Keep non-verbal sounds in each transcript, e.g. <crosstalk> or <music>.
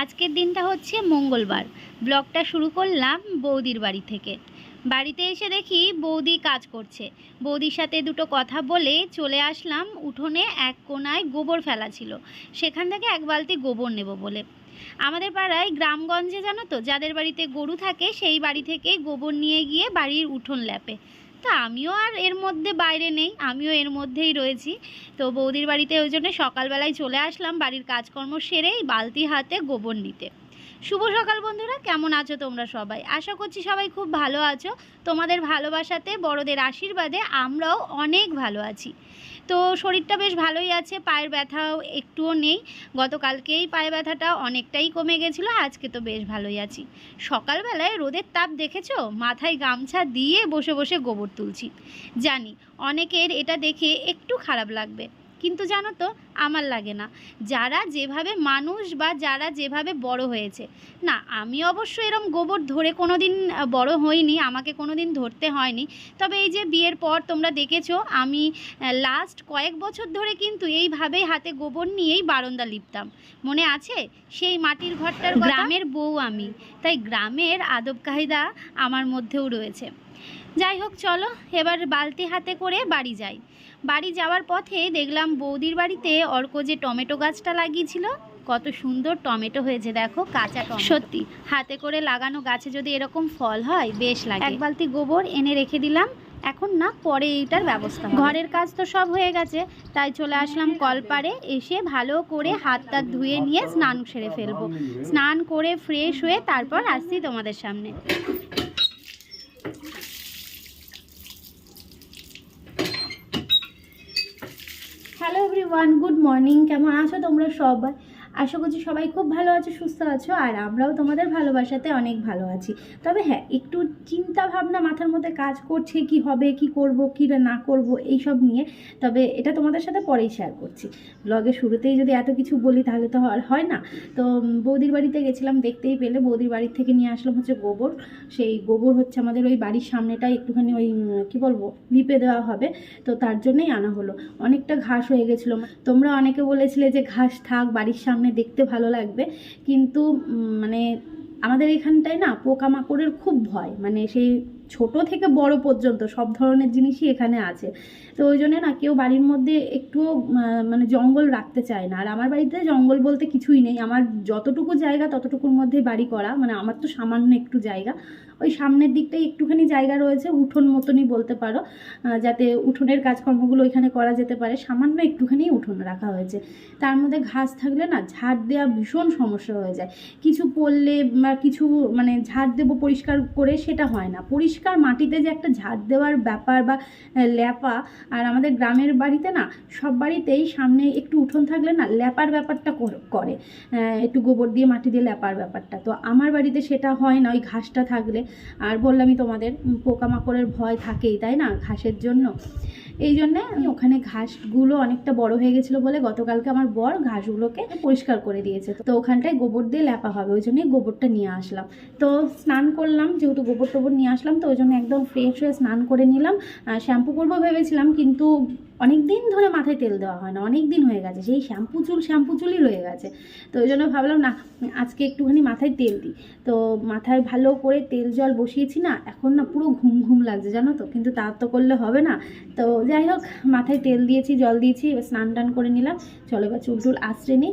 আজকের দিনটা হচ্ছে মঙ্গলবার। ব্লগটা শুরু করলাম বৌদির বাড়ি থেকে। বাড়িতে এসে দেখি বৌদি কাজ করছে। বৌদির সাথে দুটো কথা বলে চলে আসলাম উঠোনে এক কোনায় গোবর ফেলা ছিল। সেখান থেকে এক বালতি গোবর নেব বলে। আমাদের পাড়ায় গ্রামগঞ্জে জানো তো, যাদের বাড়িতে গরু থাকে সেই বাড়ি থেকে গোবর নিয়ে গিয়ে বাড়ির উঠোন ল্যাপে। তা আমিও আর এর মধ্যে বাইরে নেই, আমিও এর মধ্যেই রয়েছি। তো বৌদির বাড়িতে ওই জন্য সকালবেলায় চলে আসলাম, বাড়ির কাজকর্ম সেরেই বালতি হাতে গোবর নিতে। শুভ সকাল বন্ধুরা, কেমন আছো তোমরা সবাই? আশা করছি সবাই খুব ভালো আছো। তোমাদের ভালোবাসাতে, বড়দের আশীর্বাদে আমরাও অনেক ভালো আছি। তো শরীরটা বেশ ভালোই আছে, পায়ের ব্যথাও একটুও নেই। গতকালকেই পায়ে ব্যথাটা অনেকটাই কমে গেছিল, আজকে তো বেশ ভালোই আছি। সকালবেলায় রোদের তাপ দেখেছ? মাথায় গামছা দিয়ে বসে বসে গোবর তুলছি। জানি অনেকের এটা দেখে একটু খারাপ লাগবে। কিন্তু জানো তো, আমার লাগে না। যারা যেভাবে মানুষ বা যারা যেভাবে বড় হয়েছে, না, আমি অবশ্য এরম গোবর ধরে কোনো দিন বড় হইনি, আমাকে কোনো দিন ধরতে হয়নি। তবে এই যে বিয়ের পর তোমরা দেখেছ, আমি লাস্ট কয়েক বছর ধরে কিন্তু এইভাবেই হাতে গোবর নিয়েই বারান্দা লিপতাম। মনে আছে? সেই মাটির ঘরটার গ্রামের বউ আমি। তাই গ্রামের আদব কায়দা আমার মধ্যেও রয়েছে। যাই হোক, চলো, এবার বালতি হাতে করে বাড়ি যাই। বাড়ি যাওয়ার পথে দেখলাম বৌদির বাড়িতে অর্ক যে টমেটো গাছটা লাগিয়েছিল কত সুন্দর টমেটো হয়েছে দেখো কাঁচা টমেটো। সত্যি। হাতে করে লাগানো গাছে যদি এরকম ফল হয় বেশ লাগে। এক বালতি গোবর এনে রেখে দিলাম এখন না পরে এইটার ব্যবস্থা ঘরের কাজ তো সব হয়ে গেছে তাই চলে আসলাম কলপারে এসে ভালো করে হাত টাত ধুয়ে নিয়ে স্নান সেরে ফেলব। স্নান করে ফ্রেশ হয়ে তারপর আসছি তোমাদের সামনে। এভরিওয়ান গুড মর্নিং কেমন আছো তোমরা সবাই? আশা করছি সবাই খুব ভালো আছো, সুস্থ আছো, আর আমরাও তোমাদের ভালোবাসাতে অনেক ভালো আছি। তবে হ্যাঁ একটু চিন্তা ভাবনা মাথার মধ্যে কাজ করছে, কি হবে, কি করব, কি না করব এই সব নিয়ে। তবে এটা তোমাদের সাথে পরেই শেয়ার করছি। ব্লগের শুরুতেই যদি এত কিছু বলি তাহলে তো আর হয় না। তো বৌদির বাড়িতে গেছিলাম, দেখতেই পেলে বৌদির বাড়ির থেকে নিয়ে আসলাম হচ্ছে গোবর। সেই গোবর হচ্ছে আমাদের ওই বাড়ির সামনেটাই একটুখানি ওই কি বলব, লিপে দেওয়া হবে। তো তার জন্যই আনা হলো। অনেকটা ঘাস হয়ে গেছিল। তোমরা অনেকে বলেছিলে যে ঘাস থাক, বাড়ির সামনে দেখতে ভালো লাগবে। কিন্তু মানে আমাদের এখানটায় না পোকামাকড়ের খুব ভয়। মানে সেই ছোট থেকে বড় পর্যন্ত সব ধরনের জিনিসই এখানে আছে। তো ওই জন্য না কেউ বাড়ির মধ্যে একটুও মানে জঙ্গল রাখতে চায় না। আর আমার বাড়িতে জঙ্গল বলতে কিছুই নেই। আমার যতটুকু জায়গা ততটুকুর মধ্যেই বাড়ি করা। মানে আমার তো সামান্য একটু জায়গা। ওই সামনের দিকটাই একটুখানি জায়গা রয়েছে, উঠোন মতনই বলতে পারো যাতে উঠোনের কাজকর্মগুলো ওইখানে করা যেতে পারে। সামান্য একটুখানি উঠোন রাখা হয়েছে। তার মধ্যে ঘাস থাকলে না ঝাড় দেওয়া ভীষণ সমস্যা হয়ে যায়। কিছু পড়লে বা কিছু মানে ঝাড় দেবো পরিষ্কার করে সেটা হয় না। পরিষ্কার মাটিতে যে একটা ঝাড় দেওয়ার ব্যাপার বা ল্যাপা, আর আমাদের গ্রামের বাড়িতে না সব বাড়িতেই সামনে একটু উঠোন থাকলে না ল্যাপার ব্যাপারটা করে একটু গোবর দিয়ে মাটি দিয়ে ল্যাপার ব্যাপারটা। তো আমার বাড়িতে সেটা হয় না, ওই ঘাসটা থাকলে। আর বললামই তোমাদের পোকামাকড়ের ভয় থাকেই, তাই না? ঘাসের জন্য। এই জন্যে ওখানে ঘাসগুলো অনেকটা বড় হয়ে গেছিল বলে গতকালকে আমার বর ঘাসগুলোকে পরিষ্কার করে দিয়েছে। তো ওখানটায় গোবর দিয়ে ল্যাপা হবে, ওই জন্যই গোবরটা নিয়ে আসলাম। তো স্নান করলাম, যেহেতু গোবর টোবর নিয়ে আসলাম, তো ওই জন্য একদম ফ্রেশ হয়ে স্নান করে নিলাম। শ্যাম্পু করব ভেবেছিলাম, কিন্তু অনেক দিন ধরে মাথায় তেল দেওয়া হয় না অনেক দিন হয়ে গেছে। সেই শ্যাম্পু চুল, শ্যাম্পু চুলই রয়ে গেছে। তো ওই জন্য ভাবলাম, না, আজকে একটুখানি মাথায় তেল দিই। তো মাথায় ভালো করে তেল জল বসিয়েছি না, এখন না পুরো ঘুম ঘুম লাগছে, জানো তো? কিন্তু তার তো করলে হবে না। তো যাই হোক, মাথায় তেল দিয়েছি, জল দিয়েছি, এবার স্নান টান করে নিলাম। চলো এবার চুল টুল আশ্রে নিই।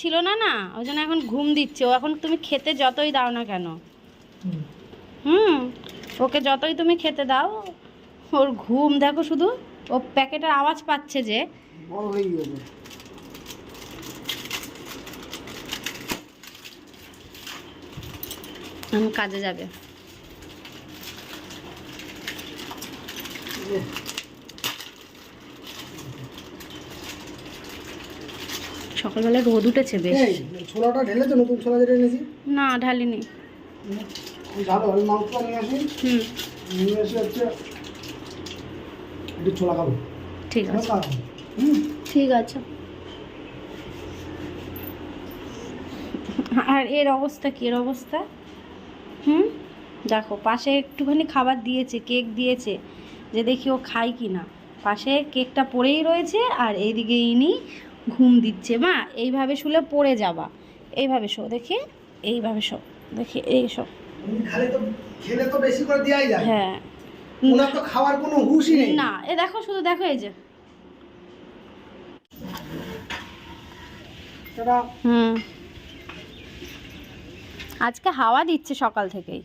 ছিল না না? ওই জন্য এখন ঘুম দিচ্ছে। ও এখন তুমি খেতে যতই দাও না কেন। হুম? ওকে যতই তুমি খেতে দাও ওর ঘুম দেখো শুধু ও প্যাকেটের আওয়াজ পাচ্ছে যে। কাজে যাবে। সকালবেলা রোদ উঠেছে বেশ। ছোলাটা ঢেলেছো? নতুন ছোলা যেটা এনেছি? না ঢালিনি। আমি আমি মাংসটা নিয়ে আসি। হুম। নিয়ে এসে হচ্ছে একটু ছোলা খাব। ঠিক আছে। ঠিক আছে। আর এর অবস্থা কি? এর অবস্থা? হুম? দেখো পাশে একটুখানি খাবার দিয়েছে কেক দিয়েছে যে দেখি ও খায় কি না পাশে কেকটা পড়েই রয়েছে আর এইদিকে ইনি ঘুম দিচ্ছে মা? এইভাবে শুলে পড়ে যাবা। এইভাবে শো দেখি? এইভাবে শো দেখি এই শো। খালে তো খেলে তো বেশি করে দেওয়াই যায়। হ্যাঁ। ওনার তো খাওয়ার কোনো হুশই নেই। না এ দেখো শুধু দেখো এই যে। হুম। আজকে হাওয়া দিচ্ছে সকাল থেকেই।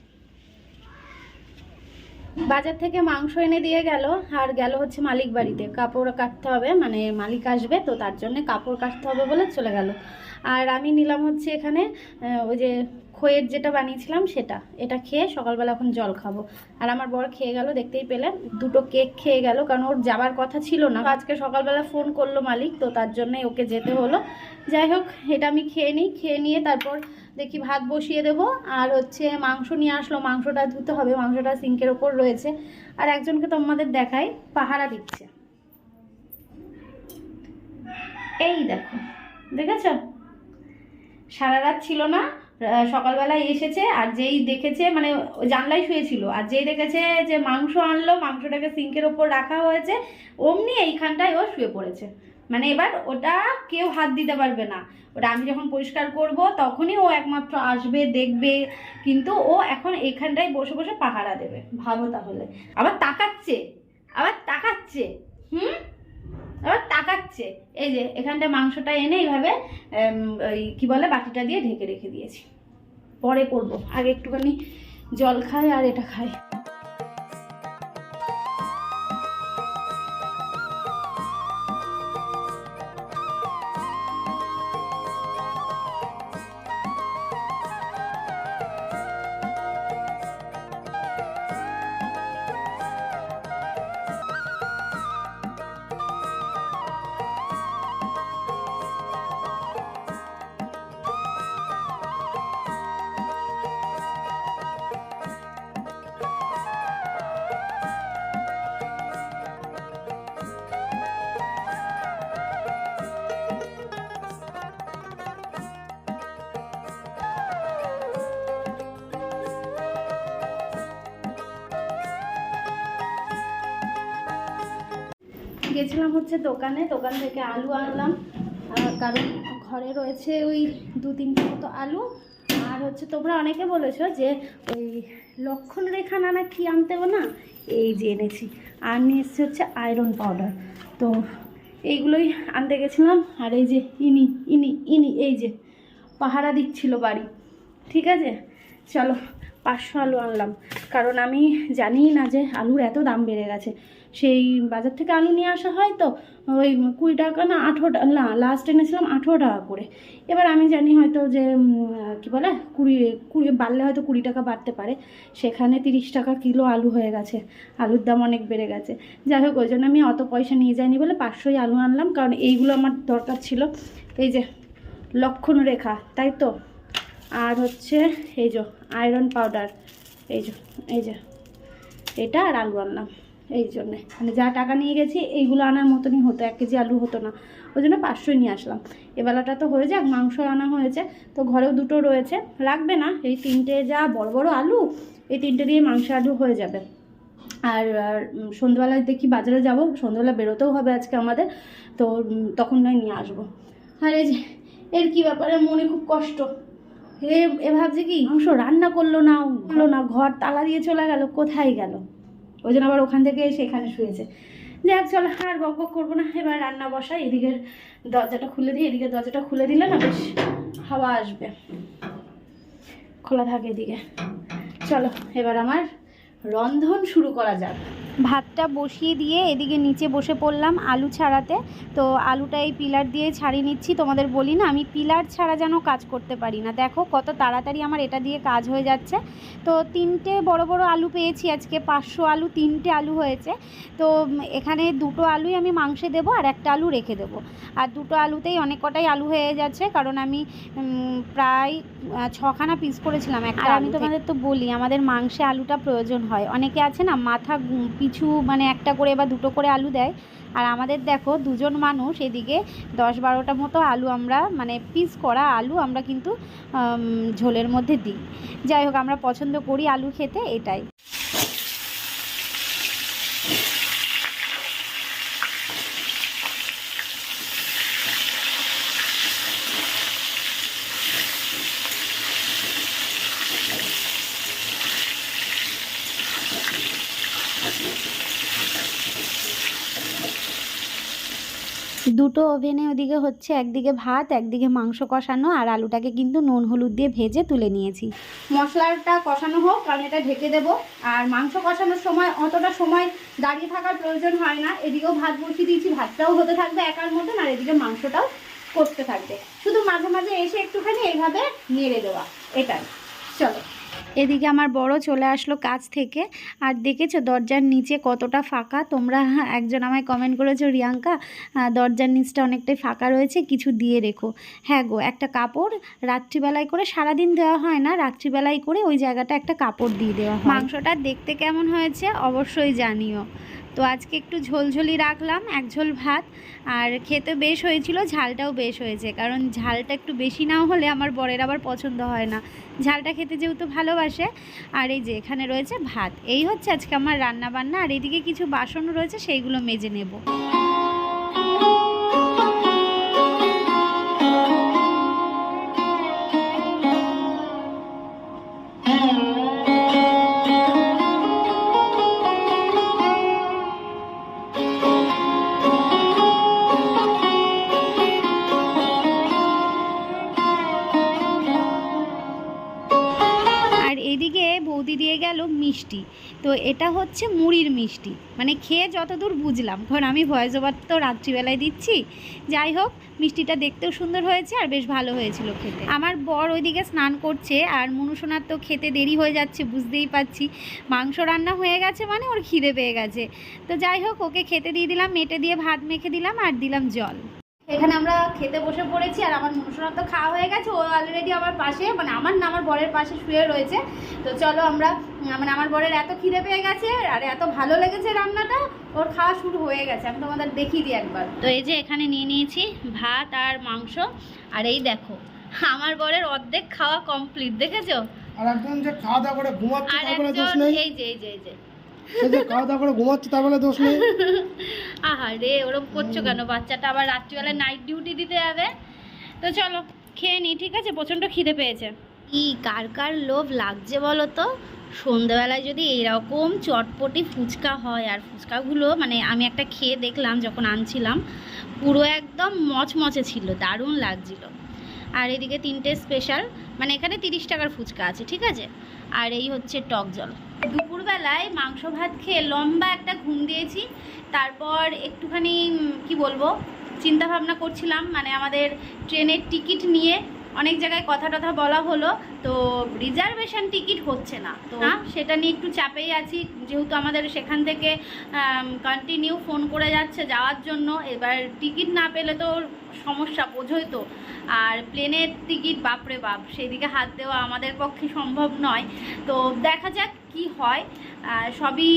বাজার থেকে মাংস এনে দিয়ে গেল, আর গেল হচ্ছে মালিক বাড়িতে। কাপড় কাটতে হবে মানে মালিক আসবে, তো তার জন্য কাপড় কাটতে হবে বলে চলে গেল। আর আমি নিলাম হচ্ছে এখানে ওই যে খইয়ের যেটা বানিয়েছিলাম সেটা। এটা খেয়ে সকালবেলা এখন জল খাব। আর আমার বর খেয়ে গেল, দেখতেই পেলেন, দুটো কেক খেয়ে গেল, কারণ ওর যাবার কথা ছিল না। আজকে সকালবেলা ফোন করল মালিক, তো তার জন্যই ওকে যেতে হলো। যাই হোক, এটা আমি খেয়ে নিই, খেয়ে নিয়ে তারপর দেখি ভাত বসিয়ে দেবো। আর হচ্ছে মাংস নিয়ে আসলো, মাংসটা ধুতে হবে, মাংসটা সিঙ্কের ওপর রয়েছে। আর একজনকে তোমাদের দেখাই, পাহারা দিচ্ছে। এই দেখো, দেখেছ? সারা রাত ছিল না সকালবেলায় এসেছে আর যেই দেখেছে মানে জানলাই শুয়েছিল, আর যেই দেখেছে যে মাংস আনলো, মাংসটাকে সিঙ্কের ওপর রাখা হয়েছে, অমনি এইখানটায় ও শুয়ে পড়েছে। মানে এবার ওটা কেউ হাত দিতে পারবে না। ওটা আমি যখন পরিষ্কার করব, তখনই ও একমাত্র আসবে, দেখবে, কিন্তু ও এখন এখানটায় বসে বসে পাহারা দেবে। ভাবো তাহলে। আবার তাকাচ্ছে আবার তাকাচ্ছে, হুম? আবার তাকাচ্ছে। এই যে এখানটা মাংসটা এনে এইভাবে ওই কী বলে, বাটিটা দিয়ে ঢেকে রেখে দিয়েছি। পরে করব। আগে একটুখানি জল খায় আর এটা খাই। গেছিলাম হচ্ছে দোকানে, দোকান থেকে আলু আনলাম। কারণ ঘরে রয়েছে ওই দু তিনটে মতো আলু। আর হচ্ছে তোমরা অনেকে বলেছ যে ওই লক্ষণ রেখা নানা কি আনতে হবে না? এই যে এনেছি। আর নিয়ে এসেছি হচ্ছে আয়রন পাউডার তো এইগুলোই আনতে গেছিলাম। আর এই যে ইনি ইনি ইনি, এই যে পাহারা দিচ্ছিল বাড়ি। ঠিক আছে? চলো, পাঁচশো আলু আনলাম। কারণ আমি জানি না যে আলুর এত দাম বেড়ে গেছে। সেই বাজার থেকে আলু নিয়ে আসা হয় তো, ওই কুড়ি টাকা না আঠেরো টাকা না লাস্ট এনেছিলাম আঠেরো টাকা করে। এবার আমি জানি হয়তো যে কী বলে, কুড়ি কুড়ি, বাড়লে হয়তো কুড়ি টাকা বাড়তে পারে। সেখানে তিরিশ টাকা কিলো আলু হয়ে গেছে, আলুর দাম অনেক বেড়ে গেছে। যাই হোক, ওই জন্য আমি অত পয়সা নিয়ে যাইনি বলে পাঁচশোই আলু আনলাম, কারণ এইগুলো আমার দরকার ছিল। এই যে লক্ষণ রেখা তাই তো? আর হচ্ছে, এই যে আয়রন পাউডার এই যে এই যে, এটা আর আলু আনলাম। এই জন্যে। মানে যা টাকা নিয়ে গেছি, এইগুলো আনার মতনই হতো, এক কেজি আলু হতো না। ওই জন্য পাঁচশোই নিয়ে আসলাম। এবেলাটা তো হয়ে যাক, মাংস আনা হয়েছে। তো ঘরেও দুটো রয়েছে। লাগবে না, এই তিনটে যা বড় বড় আলু, এই তিনটে দিয়ে মাংস আলু হয়ে যাবে। আর সন্ধ্যাবেলায় দেখি বাজারে যাব, সন্ধ্যাবেলা বেরোতেও হবে আজকে আমাদের। তো তখন নয় নিয়ে আসব। আর এই যে, এর কি ব্যাপারে মনে খুব কষ্ট। এ ভাবছে কি, মাংস রান্না করল না করল না, ঘর তালা দিয়ে চলে গেল, কোথায় গেল? ওই জন্য আবার ওখান থেকে এসে এখানে শুয়েছে। দেখ চলো, আর বক বক করব না। এবার রান্না বসাই, এদিকের দরজাটা খুলে দিই এদিকে দরজাটা খুলে দিলে না বেশ হাওয়া আসবে। খোলা থাকে এদিকে। চলো, এবার আমার রন্ধন শুরু করা যাক। ভাতটা বসিয়ে দিয়ে এদিকে নিচে বসে পড়লাম আলু ছাড়াতে। তো আলুটা এই পিলার দিয়ে ছাড়িয়ে নিচ্ছি তোমাদের বলি না আমি পিলার ছাড়া যেন কাজ করতে পারি না। দেখো কত তাড়াতাড়ি আমার এটা দিয়ে কাজ হয়ে যাচ্ছে। তো তিনটে বড় বড় আলু পেয়েছি আজকে পাঁচশো আলু তিনটে আলু হয়েছে। তো এখানে দুটো আলুই আমি মাংসে দেবো আর একটা আলু রেখে দেবো। আর দুটো আলুতেই অনেক কটাই আলু হয়ে যাচ্ছে কারণ আমি প্রায় ছখানা পিস করেছিলাম একটা আমি তোমাদের তো বলি আমাদের মাংসে আলুটা প্রয়োজন হয়। অনেকে আছে না মাথা পিছু মানে একটা করে বা দুটো করে আলু দেয়। আর আমাদের দেখো দুজন মানুষ এদিকে দশ বারোটা মতো আলু আমরা মানে পিস করা আলু আমরা কিন্তু ঝোলের মধ্যে দিই। যাই হোক, আমরা পছন্দ করি আলু খেতে, এটাই। দুটো ওভেনে ওদিকে হচ্ছে একদিকে ভাত, একদিকে মাংস কষানো আর আলুটাকে কিন্তু নুন, হলুদ দিয়ে ভেজে তুলে নিয়েছি। মশলাটা কষানো হোক, কারণ এটা ঢেকে দেবো। আর মাংস কষানোর সময় অতটা সময় দাঁড়িয়ে থাকার প্রয়োজন হয় না। এদিকেও ভাত বসিয়ে দিয়েছি, ভাতটাও হতে থাকবে একার মতন আর এদিকে মাংসটাও করতে থাকবে। শুধু মাঝে মাঝে এসে একটুখানি এইভাবে নেড়ে দেওয়া, এটাই। চলো। এদিকে আমার বড় চলে আসলো কাজ থেকে। আর দেখেছ দরজার নিচে কতটা ফাঁকা? তোমরা একজন আমায় কমেন্ট করেছ, রিয়াঙ্কা দরজার নিচটা অনেকটাই ফাঁকা রয়েছে, কিছু দিয়ে রেখো। হ্যাঁ গো, একটা কাপড় রাত্রিবেলায় করে, সারাদিন দেওয়া হয় না, রাত্রিবেলায় করে ওই জায়গাটা একটা কাপড় দিয়ে দেওয়া হয়। মাংসটা দেখতে কেমন হয়েছে অবশ্যই জানিও। তো আজকে একটু ঝোলঝোলি রাখলাম, এক ঝোল ভাত। আর খেতে বেশ হয়েছিল, ঝালটাও বেশ হয়েছে। কারণ ঝালটা একটু বেশি নাও হলে আমার বরের আবার পছন্দ হয় না। ঝালটা খেতে যেহেতু ভালোবাসে, আর এই যে এখানে রয়েছে ভাত। এই হচ্ছে আজকে আমার রান্না বান্না আর এদিকে কিছু বাসন রয়েছে, সেইগুলো মেজে নেব। এটা হচ্ছে মুড়ির মিষ্টি। মানে খেয়ে যতদূর বুঝলাম। কারণ আমি ভয়েস ওভার তো রাত্রিবেলায় দিচ্ছি। যাই হোক, মিষ্টিটা দেখতেও সুন্দর হয়েছে আর বেশ ভালো হয়েছিল খেতে। আমার বর ওইদিকে স্নান করছে আর মনুসোনার তো খেতে দেরি হয়ে যাচ্ছে, বুঝতেই পারছি। মাংস রান্না হয়ে গেছে মানে ওর খিদে পেয়ে গেছে। তো যাই হোক, ওকে খেতে দিয়ে দিলাম, মেটে দিয়ে ভাত মেখে দিলাম আর দিলাম জল। এখানে আমরা খেতে বসে পড়েছি আর আমার মনুসোনার তো খাওয়া হয়ে গেছে ও অলরেডি আমার পাশে মানে আমার না আমার বরের পাশে শুয়ে রয়েছে। তো চলো আমরা মানে আমার বরের এত খিদে পেয়ে গেছে আর এত ভালো লেগেছে রান্নাটা ওর খাওয়া শুরু হয়ে গেছে। আমি তোমাদের দেখিয়ে দিই একবার। তো এই যে এখানে নিয়ে নিয়েছি ভাত আর মাংস আর এই দেখো আমার বরের অর্ধেক খাওয়া কমপ্লিট দেখেছ? আর একজন যে খাওয়া দাওয়া করে ঘুমাচ্ছে আর দোষ নেই। এই যে এই যে এই যে। সে যে খাওয়া দাওয়া করে ঘুমাচ্ছে তার বলে দোষ নেই। আহা রে ওরম করছ কেন? বাচ্চাটা আবার রাত্রিবেলায় নাইট ডিউটি দিতে যাবে? তো চলো খেয়ে নি ঠিক আছে? প্রচণ্ড খিদে পেয়েছে। ই কার কার লোভ লাগছে বলো তো? সন্ধেবেলায় যদি এরকম চটপটি ফুচকা হয় আর ফুচকাগুলো মানে আমি একটা খেয়ে দেখলাম যখন আনছিলাম পুরো একদম মচমচে ছিল দারুণ লাগছিল। আর এদিকে তিনটে স্পেশাল মানে এখানে তিরিশ টাকার ফুচকা আছে ঠিক আছে? আর এই হচ্ছে টক জল। দুপুরবেলায় মাংস ভাত খেয়ে লম্বা একটা ঘুম দিয়েছি। তারপর একটুখানি কি বলব চিন্তা ভাবনা করছিলাম। মানে আমাদের ট্রেনের টিকিট নিয়ে অনেক জায়গায় কথা টথা বলা হলো। তো রিজার্ভেশন টিকিট হচ্ছে না। তো না? সেটা নিয়ে একটু চাপেই আছি। যেহেতু আমাদের সেখান থেকে কন্টিনিউ ফোন করে যাচ্ছে যাওয়ার জন্য। এবার টিকিট না পেলে তো সমস্যা বোঝোই তো। আর প্লেনের টিকিট, বাপরে বাপ, সেদিকে হাত দেওয়া আমাদের পক্ষে সম্ভব নয়। তো দেখা যাক কি হয় সবই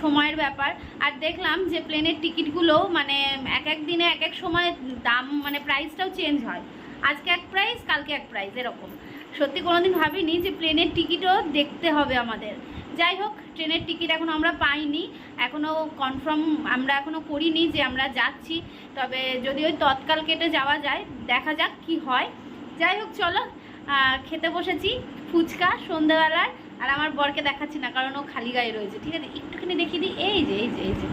সময়ের ব্যাপার। আর দেখলাম যে প্লেনের টিকিটগুলো মানে এক এক দিনে এক এক সময় দাম মানে প্রাইসটাও চেঞ্জ হয়। আজকে এক প্রাইস, কালকে এক প্রাইস, এরকম। সত্যি কোনোদিন ভাবিনি যে প্লেনের টিকিটও দেখতে হবে আমাদের। যাই হোক ট্রেনের টিকিট এখন আমরা পাইনি। এখনও কনফার্ম আমরা এখনও করিনি যে আমরা যাচ্ছি। তবে যদি ওই তৎকাল কেটে যাওয়া যায়, দেখা যাক কি হয়। যাই হোক, চলো খেতে বসেছি, ফুচকা, সন্ধ্যাবেলার আর আমার বরকে দেখাচ্ছি না কারণ ও খালি গায়ে রয়েছে ঠিক আছে? একটুখানি দেখিয়ে দিই এই যে এই যে এই যে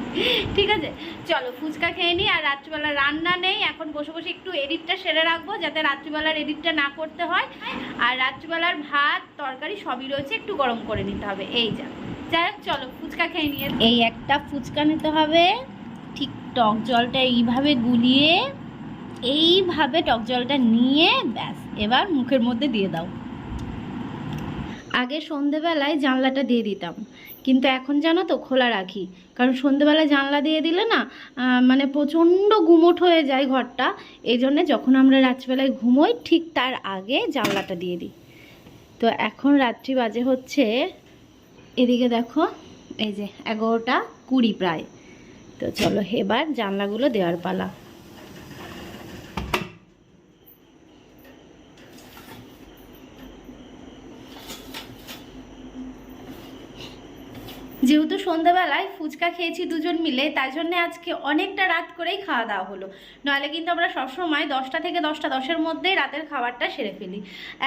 <laughs> ঠিক আছে? চলো ফুচকা খেয়ে নিই আর রাত্রিবেলা রান্না নেই এখন বসে বসে একটু এডিটটা সেরে রাখব যাতে রাত্রিবেলার এডিটটা না করতে হয়। আর রাত্রিবেলার ভাত তরকারি সবই রয়েছে একটু গরম করে নিতে হবে এই যা। যাই হোক, চলো ফুচকা খেয়ে নিয়ে এই একটা ফুচকা নিতে হবে ঠিক টক জলটা এইভাবে গুলিয়ে এইভাবে টক জলটা নিয়ে ব্যাস এবার মুখের মধ্যে দিয়ে দাও। আগে সন্ধেবেলায় জানলাটা দিয়ে দিতাম। কিন্তু এখন জানো তো খোলা রাখি। কারণ সন্ধেবেলায় জানলা দিয়ে দিলে না মানে প্রচণ্ড গুমোট হয়ে যায় ঘরটা। এই জন্যে যখন আমরা রাত্রিবেলায় ঘুমোই, ঠিক তার আগে জানলাটা দিয়ে দিই। তো এখন রাত্রি বাজে হচ্ছে, এদিকে দেখো, এই যে এগারোটা কুড়ি প্রায়। তো চলো এবার জানলাগুলো দেওয়ার পালা। যেহেতু সন্ধ্যাবেলায় ফুচকা খেয়েছি দুজন মিলে তাই জন্য আজকে অনেকটা রাত করেই খাওয়া দাওয়া হলো। নাহলে কিন্তু আমরা সবসময় দশটা থেকে দশটা দশের মধ্যেই রাতের খাবারটা সেরে ফেলি।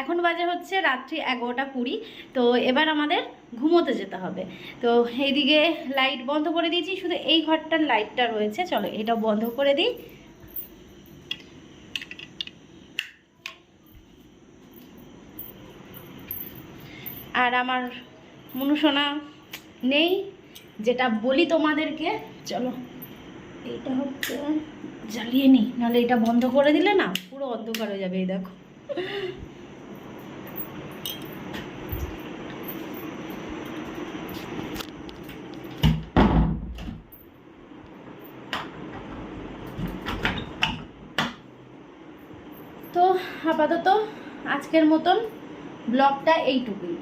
এখন বাজে হচ্ছে রাত্রি এগারোটা কুড়ি, তো এবার আমাদের ঘুমোতে যেতে হবে। তো এইদিকে লাইট বন্ধ করে দিয়েছি, শুধু এই ঘরটার লাইটটা রয়েছে। চলো এটা বন্ধ করে দিই। আর আমার মনুষোনা নেই, যেটা বলি তোমাদেরকে, চলো। এইটা হচ্ছে, জ্বালিয়ে নিই, নাহলে এটা বন্ধ করে দিলে না পুরো অন্ধকার হয়ে যাবে, এই দেখো। তো আপাতত আজকের মতন ব্লগটা এইটুকুই।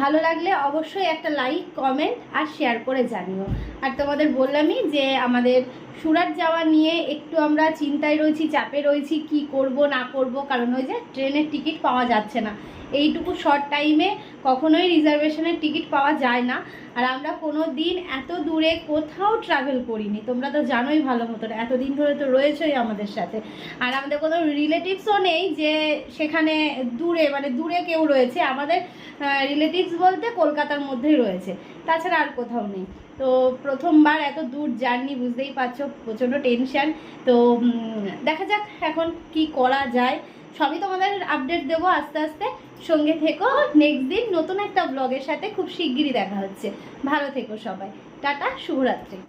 ভালো লাগলে অবশ্যই একটা লাইক কমেন্ট আর শেয়ার করে জানিও। আর তোমাদের বললামই যে আমাদের সুরাট যাওয়া নিয়ে একটু আমরা চিন্তায় রয়েছি, চাপে রয়েছি, কি করব, না করব, কারণ ওই যে ট্রেনের টিকিট পাওয়া যাচ্ছে না। এইটুকু শর্ট টাইমে কখনোই রিজার্ভেশনের টিকিট পাওয়া যায় না। আর আমরা কোনো দিন এত দূরে কোথাও ট্রাভেল করিনি। তোমরা তো জানোই ভালো মতন, এতদিন ধরে তো রয়েছেই আমাদের সাথে। আর আমাদের কোনো রিলেটিভসও নেই যে সেখানে দূরে মানে দূরে কেউ রয়েছে। আমাদের রিলেটিভস বলতে কলকাতার মধ্যেই রয়েছে। তাছাড়া আর কোথাও নেই। তো প্রথমবার এত দূর জার্নি, বুঝতেই পারছ, প্রচণ্ড টেনশান। তো দেখা যাক এখন কি করা যায়। সবই তোমাদের আপডেট দেবো আস্তে আস্তে। সঙ্গে থেকো নেক্সট দিন নতুন একটা ব্লগের সাথে খুব শিগগিরই দেখা হচ্ছে। ভালো থেকো সবাই। টাটা, শুভরাত্রি।